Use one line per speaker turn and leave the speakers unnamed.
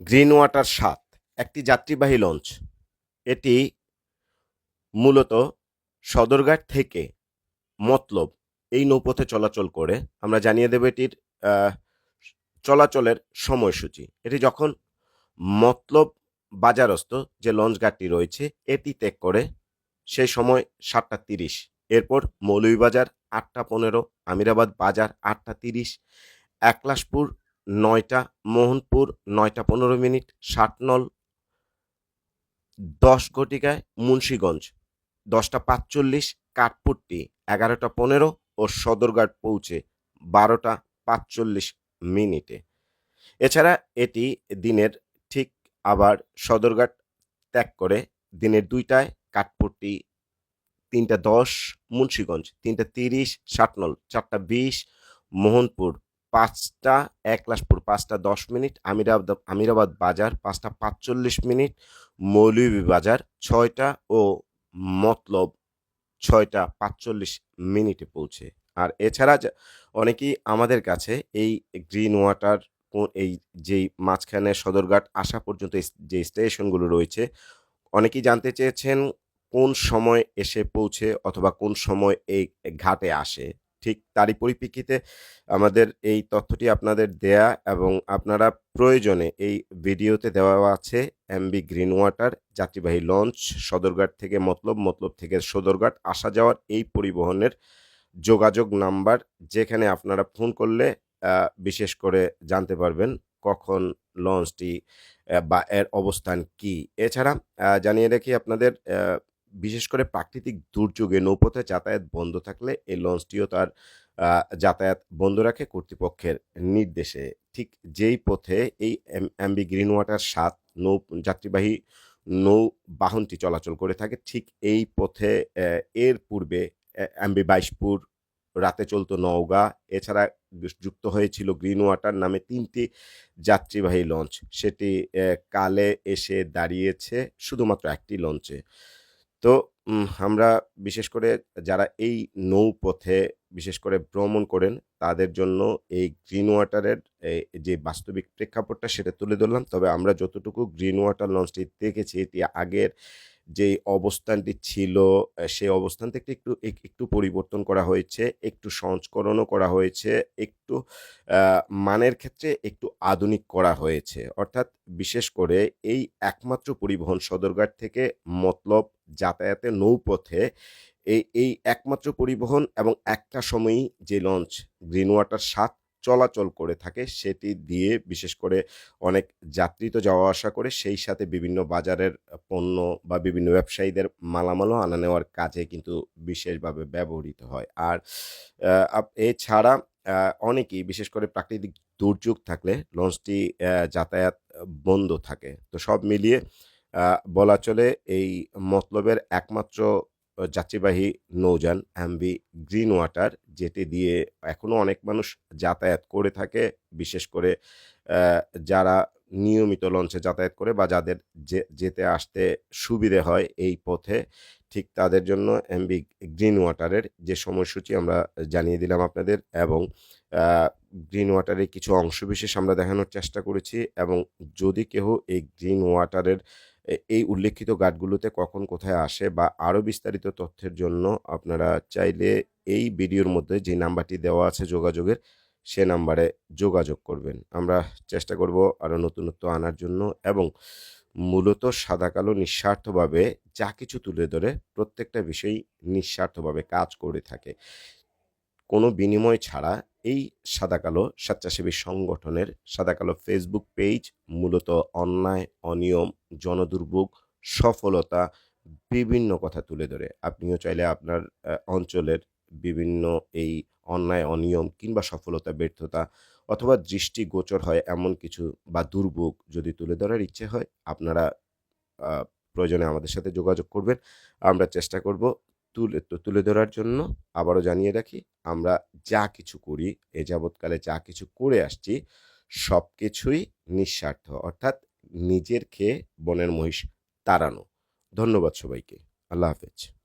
Green water সাত, একটি যাত্রীবাহী লঞ্চ। এটি মূলত সদরঘাট থেকে মতলব এই নৌপথে চলাচল করে। আমরা জানিয়ে দেব এটির চলাচলের সময়সূচি। এটি যখন মতলব বাজারস্থ যে লঞ্চ ঘাটটি রয়েছে, এটি ত্যাগ করে সেই সময় সাতটা তিরিশ। এরপর মৌলভীবাজার আটটা পনেরো, আমিরাবাদ বাজার আটটা তিরিশ একলাশপুর নয়টা মোহনপুর, নয়টা পনেরো মিনিট ষাটনল দশ ঘটিকায় মুন্সীগঞ্জ, দশটা পাঁচচল্লিশ, কাঠপুট্টি, এগারোটা পনেরো ও সদরঘাট পৌঁছে বারোটা পাঁচচল্লিশ মিনিটে। এছাড়া এটি দিনের ঠিক আবার সদরঘাট ত্যাগ করে দিনের দুইটায় কাঠপুট্টি, তিনটা দশ, মুন্সীগঞ্জ, তিনটা তিরিশ ষাটনল চারটা বিশ, মোহনপুর পাঁচটা একলাশপুর পাঁচটা দশ মিনিট আমিরাবাদ আমিরাবাদ বাজার, পাঁচটা পাঁচচল্লিশ মিনিট, মৌলভী বাজার, ছয়টা ও মতলব ছয়টা পাঁচচল্লিশ মিনিটে পৌঁছে। আর এছাড়া অনেকেই আমাদের কাছে এই গ্রিন ওয়াটার এই যেই মাঝখানে সদরঘাট আসা পর্যন্ত যে স্টেশনগুলো রয়েছে, অনেকেই জানতে চেয়েছেন কোন সময় এসে পৌঁছে অথবা কোন সময় এই ঘাটে আসে। ঠিক তারই পরিপ্রেক্ষিতে আমাদের এই তথ্যটি আপনাদের দেয়া এবং আপনারা প্রয়োজনে এই ভিডিওতে দেওয়া আছে এমবি গ্রিন ওয়াটার যাত্রীবাহী লঞ্চ, সদরঘাট থেকে মতলব মতলব থেকে সদরঘাট, আসা যাওয়ার এই পরিবহনের যোগাযোগ নাম্বার যেখানে আপনারা ফোন করলে বিশেষ করে জানতে পারবেন কখন লঞ্চটি বা এর অবস্থান কি। এছাড়া জানিয়ে রাখি আপনাদের বিশেষ করে প্রাকৃতিক দুর্যোগে নৌপথে যাতায়াত বন্ধ থাকলে এই লঞ্চটিও তার যাতায়াত বন্ধ রাখে কর্তৃপক্ষের নির্দেশে। ঠিক যেই পথে এই এমবি গ্রিন ওয়াটার সাত নৌ, যাত্রীবাহী নৌ বাহনটি চলাচল করে থাকে, ঠিক এই পথে এর পূর্বে এমবি বাইশপুর রাতে চলতো নওগাঁ, এছাড়া যুক্ত হয়েছিল গ্রিন ওয়াটার নামে তিনটি যাত্রীবাহী লঞ্চ। সেটি কালে এসে দাঁড়িয়েছে শুধুমাত্র একটি লঞ্চে। তো আমরা বিশেষ করে যারা এই নৌপথে বিশেষ করে ভ্রমণ করেন, তাদের জন্য এই গ্রিন ওয়াটারের যে বাস্তবিক প্রেক্ষাপটটা সেটা তুলে ধরলাম। তবে আমরা যতটুকু গ্রিন ওয়াটার লঞ্চটি দেখেছি, এটি আগের যে অবস্থানটি ছিল সেই অবস্থান থেকে একটু একটু পরিবর্তন করা হয়েছে, একটু সংস্করণও করা হয়েছে, একটু মানের ক্ষেত্রে একটু আধুনিক করা হয়েছে। অর্থাৎ বিশেষ করে এই একমাত্র পরিবহন সদরঘাট থেকে মতলব যাতায়াতের নৌপথে এই এই একমাত্র পরিবহন এবং একটা সময়ই যে লঞ্চ গ্রিন ওয়াটার সাত চলাচল করে থাকে, সেটি দিয়ে বিশেষ করে অনেক যাত্রী তো যাওয়া আসা করে, সেই সাথে বিভিন্ন বাজারের পণ্য বা বিভিন্ন ব্যবসায়ীদের মালামালও আনা নেওয়ার কাজে কিন্তু বিশেষভাবে ব্যবহৃত হয়। আর এছাড়া অনেকেই বিশেষ করে প্রাকৃতিক দুর্যোগ থাকলে লঞ্চটি যাতায়াত বন্ধ থাকে। তো সব মিলিয়ে বলা চলে এই মতলবের একমাত্র যাত্রীবাহী নৌযান এমভি গ্রিন ওয়াটার যেটি দিয়ে এখনও অনেক মানুষ যাতায়াত করে থাকে, বিশেষ করে যারা নিয়মিত লঞ্চে যাতায়াত করে বা যাদের যেতে আসতে সুবিধে হয় এই পথে, ঠিক তাদের জন্য এমবি গ্রিন ওয়াটারের যে সময়সূচি আমরা জানিয়ে দিলাম আপনাদের এবং গ্রিন ওয়াটারের কিছু অংশবিশেষ আমরা দেখানোর চেষ্টা করেছি এবং যদি কেহ এই গ্রিন ওয়াটারের এই উল্লেখিত ঘাটগুলোতে কখন কোথায় আসে বা আরও বিস্তারিত তথ্যের জন্য আপনারা চাইলে এই ভিডিওর মধ্যে যে নাম্বারটি দেওয়া আছে যোগাযোগের, সে নাম্বারে যোগাযোগ করবেন। আমরা চেষ্টা করব আরও নতুনত্ব আনার জন্য এবং মূলত সাদা কালো নিঃস্বার্থভাবে যা কিছু তুলে ধরে প্রত্যেকটা বিষয়ই নিঃস্বার্থভাবে কাজ করে থাকে। কোনো বিনিময় ছাড়া এই সাদা কালো স্বেচ্ছাসেবী সংগঠনের সাদা কালো ফেসবুক পেজ মূলত অন্যায়, অনিয়ম, জনদুর্ভোগ, সফলতা বিভিন্ন কথা তুলে ধরে। আপনিও চাইলে আপনার অঞ্চলের বিভিন্ন এই অন্যায়, অনিয়ম কিংবা সফলতা, ব্যর্থতা অথবা দৃষ্টিগোচর হয় এমন কিছু বা দুর্ভোগ যদি তুলে ধরার ইচ্ছে হয়, আপনারা প্রয়োজনে আমাদের সাথে যোগাযোগ করবেন। আমরা চেষ্টা করব তুলে তুলে ধরার জন্য আবারও জানিয়ে রাখি, আমরা যা কিছু করি, এ যাবৎকালে যা কিছু করে আসছি সব কিছুই নিঃস্বার্থ। অর্থাৎ নিজের খেয়ে বনের মহিষ তাড়ানো। ধন্যবাদ সবাইকে। আল্লাহ হাফেজ।